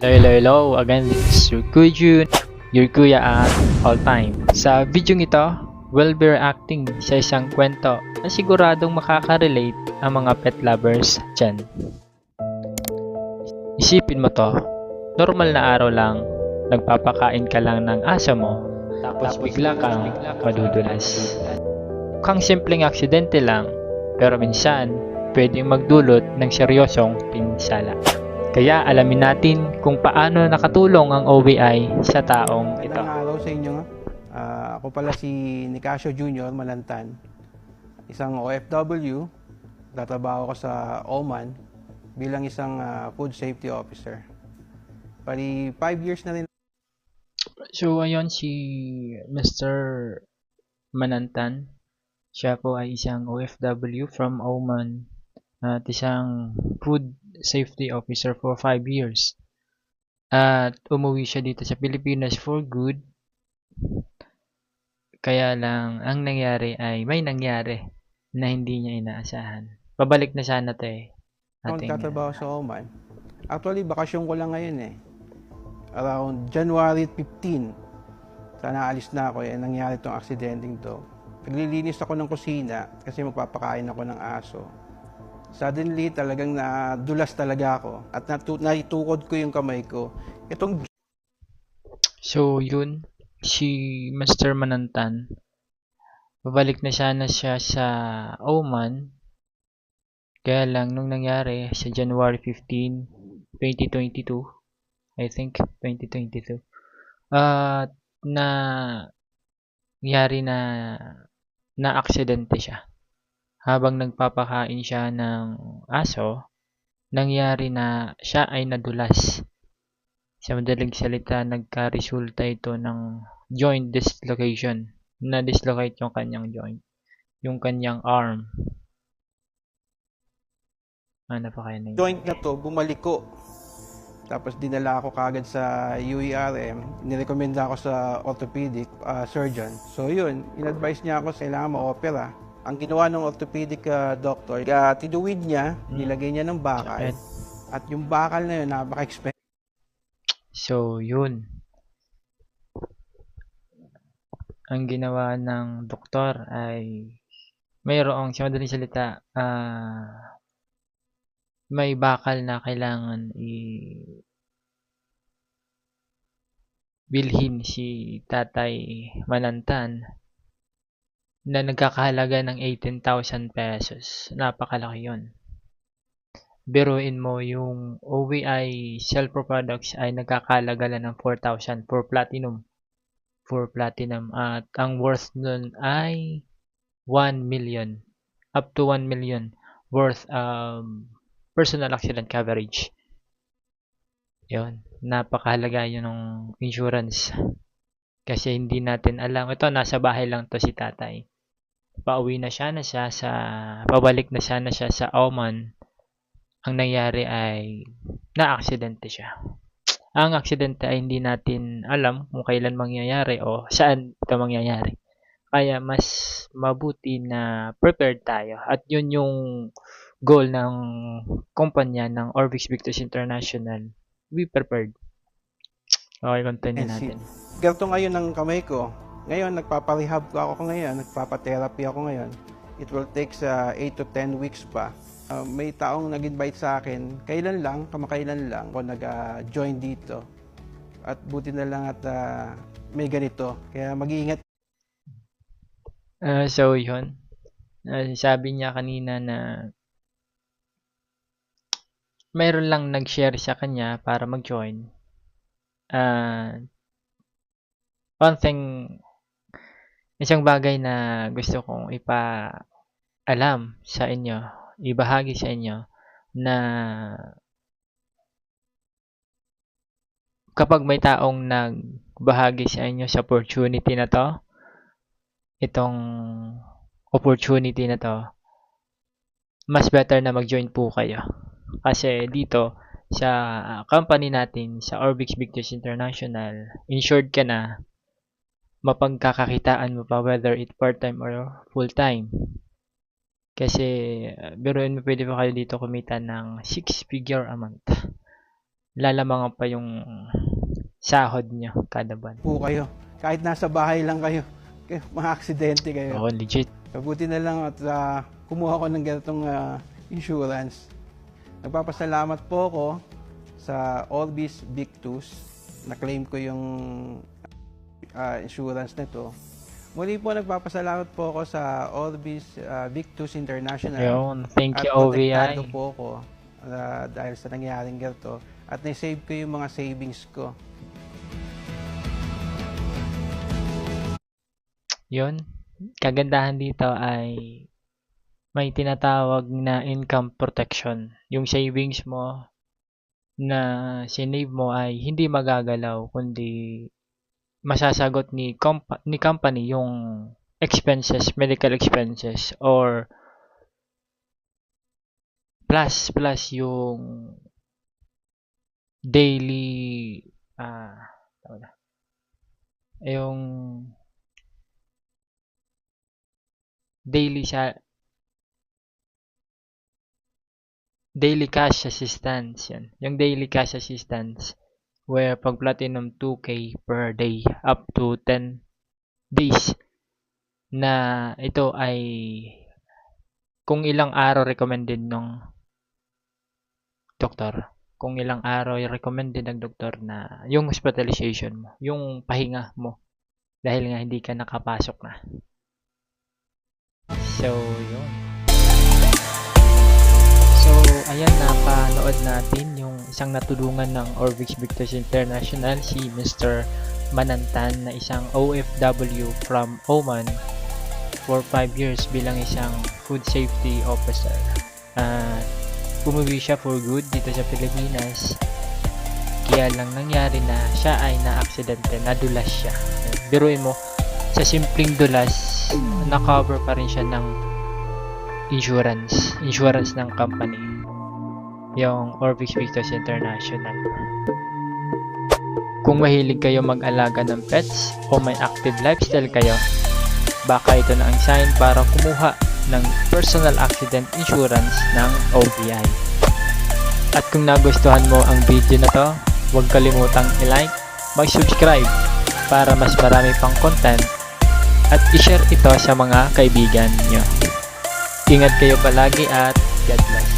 Hello, hello, hello. Again, this is your Kujun, your kuya at all time. Sa video ito, we'll be reacting sa isang kwento na siguradong makaka-relate ang mga pet lovers dyan. Isipin mo to, normal na araw lang, nagpapakain ka lang ng aso mo, tapos bigla kang madudulas. Mukhang simpleng aksidente lang, pero minsan, pwedeng magdulot ng seryosong pinsala. Kaya alamin natin kung paano nakatulong ang OVI sa taong ito. Magandang araw sa inyo. Ah, ako pala si Nicasio Jr. Malantan. Isang OFW. Tatrabaho ko sa Oman bilang isang ah, food safety officer. Bali, 5 years na rin So ayun si Mr. Manantan. Siya po ay isang OFW from Oman at isang food safety officer for 5 years. At umuwi siya dito sa Pilipinas for good. Kaya lang ang nangyari ay may nangyari na hindi niya inaasahan. Pabalik na sana to eh. Ating, nagtatrabaho sa Oman. Actually, bakasyon ko lang ngayon eh. Around January 15. Sana alis na ako eh. Nangyari tong aksidenteng to. Naglilinis ako ng kusina kasi magpapakain ako ng aso. Suddenly, talagang nadulas talaga ako. At natu- naitukod ko yung kamay ko. Itong So, yun, si Mr. Manantan, babalik na sana siya sa Oman. Kaya lang, nung nangyari, sa January 15, 2022, I think, 2022, at na, nangyari na, na aksidente siya. Habang nagpapakain siya ng aso, nangyari na siya ay nadulas. Sa madaling salita, nagka-resulta ito ng joint dislocation. Na-dislocate yung kanyang joint. Yung kanyang arm. Ano pa kaya na joint na to, bumalik ko. Tapos dinala ako kagad sa UERM. Nirekomenda ako sa orthopedic ah, surgeon. So yun, in-advise niya ako sa kailangan ma-opera. Ang ginawa ng orthopedic ah, doctor, uh, tinuwid niya, nilagay niya ng bakal. Sakit. At yung bakal na yun, napaka-expensive So, yun. Ang ginawa ng doktor ay mayroong, sa madaling salita, ah, may bakal na kailangan i bilhin si Tatay Manantan na nagkakahalaga ng 18,000 pesos. Napakalaki yon. Biruin mo yung OVI Selpro products ay nagkakalaga lang ng 4,000 for platinum. For platinum. At ang worth nun ay 1 million. Up to 1 million worth um, personal accident coverage. Yun. Napakahalaga yun ng insurance. Kasi hindi natin alam. Ito, nasa bahay lang to si tatay. Pauwi na siya na siya sa, pabalik na siya na siya sa Oman ang nangyari ay na-aksidente siya. Ang aksidente ay hindi natin alam kung kailan mangyayari o saan ito mangyayari. Kaya mas mabuti na prepared tayo. At yun yung goal ng kumpanya ng Orbix Victus International. Be prepared. Okay, continue natin. Ganito ngayon ang kamay ko. Ngayon, nagpaparehab ko ako ngayon, nagpapatherapy ako ngayon. It will take sa 8 to 10 weeks pa. Uh, may taong nag-invite sa akin, kailan lang, kamakailan lang, ako nag-join dito. At buti na lang at ah, may ganito. Kaya mag-iingat Ah, so, yun. Ah, sabi niya kanina na mayroon lang nag-share sa kanya para mag-join. Ah, one thing, isang bagay na gusto kong ipa-alam sa inyo, ibahagi sa inyo, na kapag may taong nagbahagi sa inyo sa opportunity na to, itong opportunity na to, mas better na mag-join po kayo. Kasi dito, sa company natin, sa Orbix Victus International, insured ka na, mapagkakakitaan mo pa whether it part-time or full-time. Kasi, uh, biruin mo pwede pa kayo dito kumita ng 6 figure a month. lalamangan pa yung sahod nyo kada buwan. po kayo. Kahit nasa bahay lang kayo, kayo mga aksidente kayo. Oo, legit. Mabuti na lang at ah, kumuha ko ng ganitong ah, insurance. Nagpapasalamat po ako sa Orbis Victus. Na-claim ko yung ah, insurance nito. Muli po nagpapasalamat po ako sa Orbis ah, Victus International. Yun, thank you At OVI. po ako ah, dahil sa nangyaring ganito. At na-save ko yung mga savings ko. Yun, kagandahan dito ay may tinatawag na income protection. Yung savings mo na sinave mo ay hindi magagalaw kundi masasagot ni compa- ni company yung expenses, medical expenses or plus plus yung daily ah tawag na. yung daily sa daily cash assistance yan yung daily cash assistance where pag platinum 2k per day up to 10 days na ito ay kung ilang araw recommended ng doktor kung ilang araw ay recommended ng doktor na yung hospitalization mo yung pahinga mo dahil nga hindi ka nakapasok na So, yun. Ayan, napanood natin yung isang natulungan ng Orvix Victors International, si Mr. Manantan na isang OFW from Oman for 5 years bilang isang food safety officer. At umuwi siya for good dito sa Pilipinas. Kaya lang nangyari na siya ay na-aksidente, nadulas siya. Biruin mo, sa simpleng dulas, na-cover pa rin siya ng insurance. Insurance ng company. Yung Orvix Victors International. Kung mahilig kayo mag-alaga ng pets o may active lifestyle kayo, baka ito na ang sign para kumuha ng personal accident insurance ng OBI. At kung nagustuhan mo ang video na to, huwag kalimutang i-like, mag-subscribe para mas marami pang content at i-share ito sa mga kaibigan nyo. Ingat kayo palagi at God bless.